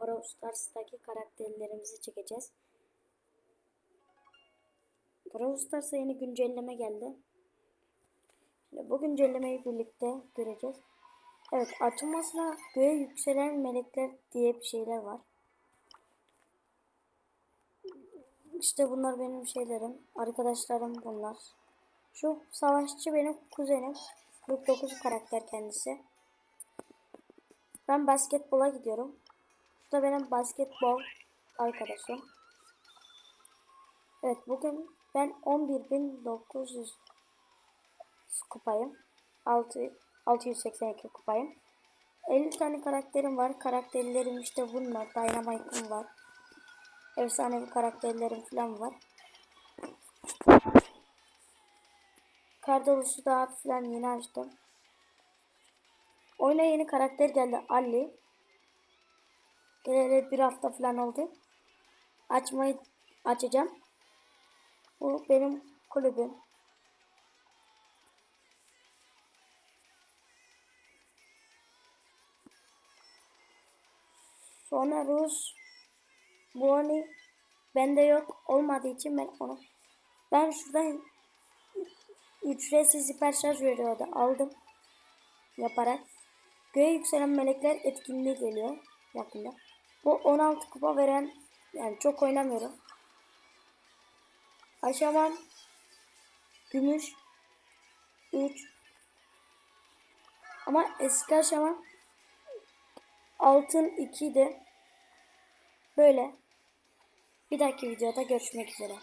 Brawl Stars'taki karakterlerimizi çekeceğiz. Brawl Stars'a yeni güncelleme geldi. Şimdi bu güncellemeyi birlikte göreceğiz. Evet açılmasına göğe yükselen melekler diye bir şeyler var. İşte bunlar benim şeylerim. Arkadaşlarım bunlar. Şu savaşçı benim kuzenim. 49 karakter kendisi. Ben basketbola gidiyorum. Bu da benim basketbol arkadaşım. Evet bugün ben 11.900 kupayım. 6 682 kupayım. 50 tane karakterim var. Karakterlerim işte bunlar. Dynamite'ım var. Efsanevi karakterlerim falan var. Kardolusu da falan yeni açtım. Oyuna yeni karakter geldi. Ali. Geleli bir hafta falan oldu. Açmayı açacağım. Bu benim kulübüm. Sonra Rus Bonnie bende yok olmadığı için ben onu ben şuradan ücretsiz hiper şarj veriyordu aldım yaparak göğe yükselen melekler etkinliği geliyor yakında bu 16 kupa veren yani çok oynamıyorum. Aşamam gümüş 3 ama eski aşamam altın 2'di böyle. Bir dahaki videoda görüşmek üzere